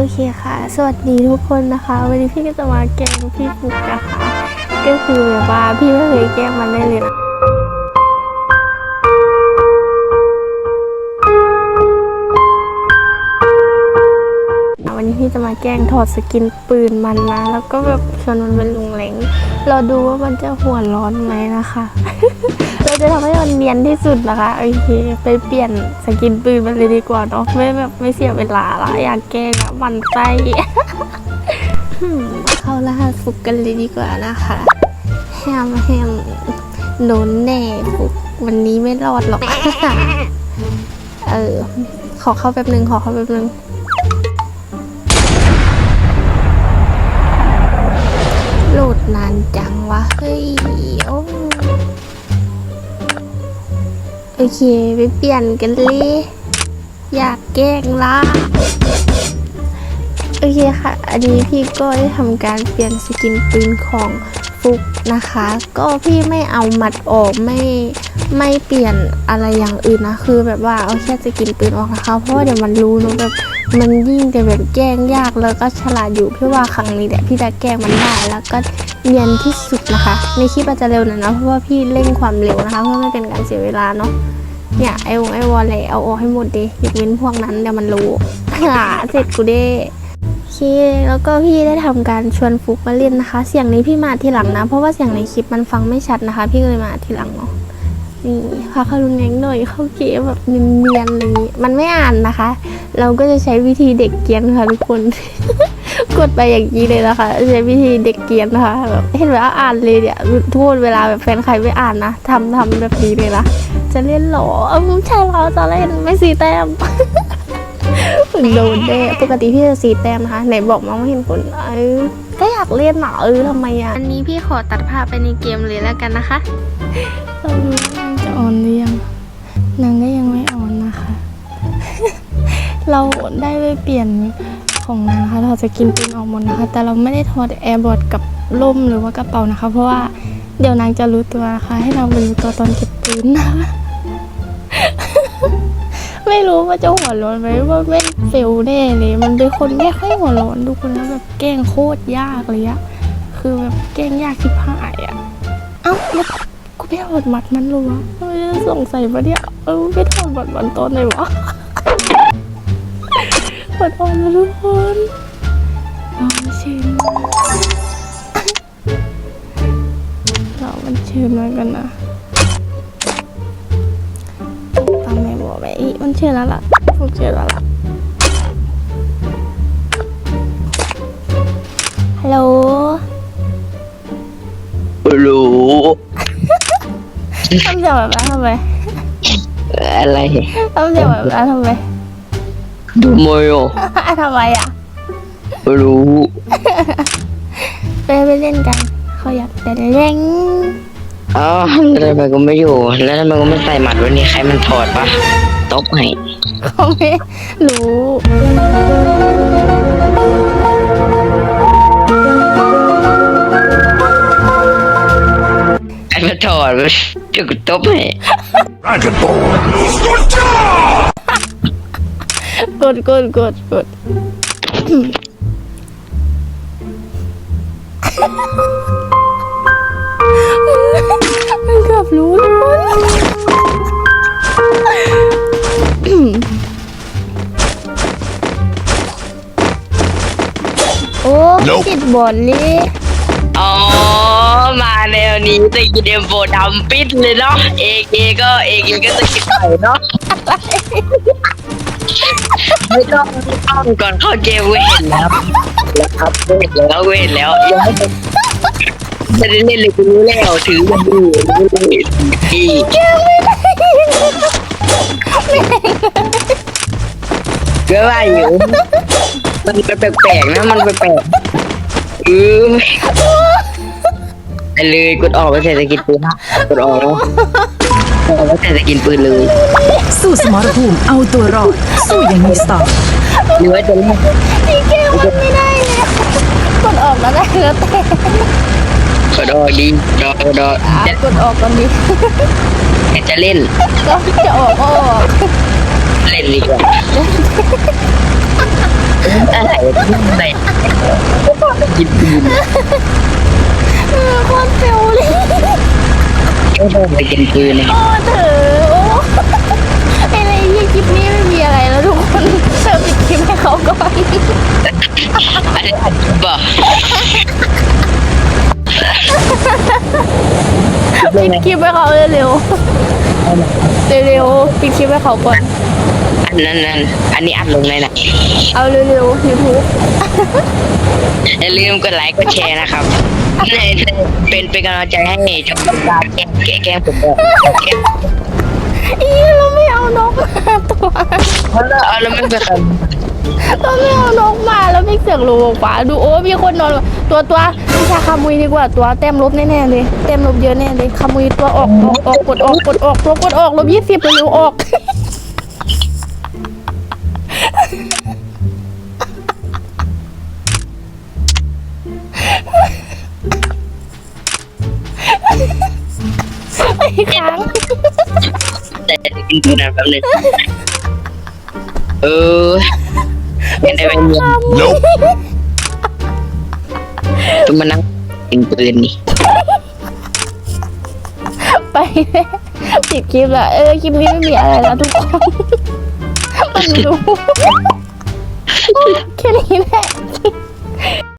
อเคค่ะ สวัสดีทุกคนนะคะ วันนี้พี่ก็จะมาแกล้งพี่ฟุกนะคะ ก็คือแบบว่าพี่ไม่เคยแกล้งมันได้เลยนะวันนี้พี่จะมาแกล้งถอดสกินปืนมันนะ แล้วก็แบบชวนมันเป็นลุงแหลงเราดูว่ามันจะหัวร้อนไหมนะคะ เราจะทำให้มันเนียนที่สุดนะคะ โอเค ไปเปลี่ยนสกินปืนมันเลยดีกว่าเนาะไม่แบบไม่เสียเวลาละอยากแกล้งอะมันไส้เข้ารหัสฟุกกันเลยดีกว่านะคะแฮมแฮมโดนแน่ฟุกวันนี้ไม่รอดหรอกเออ ขอเข้าแป๊บนึงขอเข้าแป๊บนึงโหลดนานจังวะ เฮ้ย โอ้ โอเค ไปเปลี่ยนกันเลยอยากแกล้งละโอเคค่ะ อันนี้พี่ก็ได้ทำการเปลี่ยนสกินปืนของฟุกนะคะ ก็พี่ไม่เอามัดออกไม่ไม่เปลี่ยนอะไรอย่างอื่นนะ คือแบบว่าเอาแค่สกินปืนออกนะคะ เพราะว่าเดี๋ยวมันรู้เนอะแบบ มันยิ่งจะแบบแกล้งยากแล้วก็ฉลาดอยู่พี่ว่าครั้งนี้แหละพี่จะแกล้งมันได้แล้วก็เนียนที่สุดนะคะ ในคลิปอาจจะเร็วหน่อยนะเพราะว่าพี่เร่งความเร็วนะคะเพื่อไม่เป็นการเสียเวลาเนาะเนี่ยไอวงไอวอลเลยเอาออกให้หมดดิยกเว้นพวกนั้นเดี๋ยวมันรู้หาเสร็จกูเด้โอเคแล้วก็พี่ได้ทำการชวนฟุกมาเล่นนะคะ เสียงนี้พี่มาทีหลังนะ เพราะว่าเสียงในคลิปมันฟังไม่ชัดนะคะ พี่เลยมาทีหลังเนาะนี่พาเขารุนแรงหน่อยเข้าเกมแบบเนียนๆอะไรอย่างนี้มันไม่อ่านนะคะ เราก็จะใช้วิธีเด็กเกรียนค่ะทุกคน กดไปอย่างนี้เลยนะคะ ใช้วิธีเด็กเกรียนนะคะแบบเห็นว่าอ่านเลยเนี่ยทุกคนเวลาแบบแฟนใครไม่อ่านนะทำทำแบบนี้เลยนะจะเล่นเหรอเออใช่เราจะเล่นไม่สีแต้มโดนแน่ปกติพี่จะสีแต้มนะคะไหนบอกมาไม่เห็นคนเออก็อยากเล่นหนาเออทำไมอะอันนี้พี่ขอตัดภาพไปในเกมเลยแล้วกันนะคะเราดูว่านางจะออนหรือยัง เราได้ไปเปลี่ยนของนางนะคะ เราจะกินปืนออกหมดนะคะ แต่เราไม่ได้ถอดแอร์บอร์ดกับล่มหรือว่ากระเป๋านะคะ เพราะว่าเดี๋ยวนางจะรู้ตัวนะคะให้นางไปรู้ตัวตอนเก็บปืนนะคะ ไม่รู้ว่าจะหัวร้อนไหมว่าไม่เฟลแน่เลย มันเป็นคนไม่ค่อยหัวร้อนทุกคนแล้วแบบแกล้งโคตรยากเลยอะคือแบบแกล้งยากที่พายอะเอ้าแล้วกูไปถอดหมัดมันเหรอวะไม่ได้สงสัยปะเนี่ยเออไปถอดหมัดมันตอนไหนวะ หมัดอ่อนนะทุกคนลองชิมเรามันชื่อมากันนะตามแม่บอกไปอีมันเชื่อแล้วล่ะผมเชื่อแล้วล่ะฮัลโหลรู้ทำเสียงแบบนั้นทำไมอะไรทำเสียงแบบนั้นทำไม ดูโมโยทำไมอะรู้ไปไปเล่นกัน เขาอยากแต่เร่งอ๋อแล้วทำไมกูไม่อยู่ แล้วทำไมกูไม่ใส่หมัดวันนี้ใครมันถอดปะตบให้เขาไม่รู้ใครมันถอดวะจะกูตบให้ Dragon Ball. กดกดกดกดมันเกือบรู้ทุกคนโอ้ติดบอลเลยอ๋อ มาแนวนี้จะกินเอ็มโฟดำปิดเลยเนาะ เอกเอก็เอกเอก็จะกินไข่เนาะ ไม่ต้องไม่ต้องก่อนเข้าเกมกูเห็นแล้วแล้วครับกูเห็นแล้วกูเห็นแล้วยังไม่เป็นไม่ได้เล่นเลยกูรู้แล้วถือมันอยู่รู้เลยอีก็ว่าอยู่มันแปลกๆนะมันแปลกๆเออไป เลยกดออกไปเสร็จจะกินปืนนะกดออกแล้วกดออกไปเสร็จจะกินปืนเลยสู้สมรภูมิเอาตัวรอดสู้อย่างมีสไตล์หรือว่าจะเล่นพี่เกมมันไม่ได้เลยกดออกแล้วได้แล้วแต่กดออกดีดอกดอกอะจะกดออกก่อนดิจะเล่นก็จะออกก็ออกเล่นดีกว่าอะไรอะไรกินปืน เออโคตรเฟลเลยไม่ต้องไปกินปืนเลยโอ้เถอะโอ้ไอ้ไรยี่คลิปนี้ไม่มีอะไรแล้วทุกคนเธอปิดคลิปให้เขาก่อนอันนี้อัดบอกปิดคลิปให้เขาเร็วๆเร็วๆปิดคลิปให้เขาก่อนอันนั้นนั่นอันนี้อัดลงเลยนะเอาเร็วๆยูทูบ อย่าลืมกดไลค์กดแชร์นะครับเป็นเป็นกำลังใจให้จอมตาแกล้งแกล้งผมด้วยแกล้งอีเราไม่เอานกมาตัวเพราะเราเอาแล้วไม่เป็นไรเราไม่เอานกมาแล้วไม่เสือกลงขวาดูโอ้มีคนนอนตัวตัววิชาคามุยดีกว่าตัวเต็มลบแน่ๆเลยเต็มลบเยอะแน่เลยคามุยตัวออกออกออกกดออกกดออกตัวกดออกลบยี่สิบเร็วๆออกางแต่กินปืนนะแป๊บนึงเออเป็นอะไรเป็นยังต้องมานั่งกินปืนนี่ไปแล้วปิดคลิปละเออคลิปนี้ไม่มีอะไรแล้วทุกคนมันรู้แค่นี้แหละ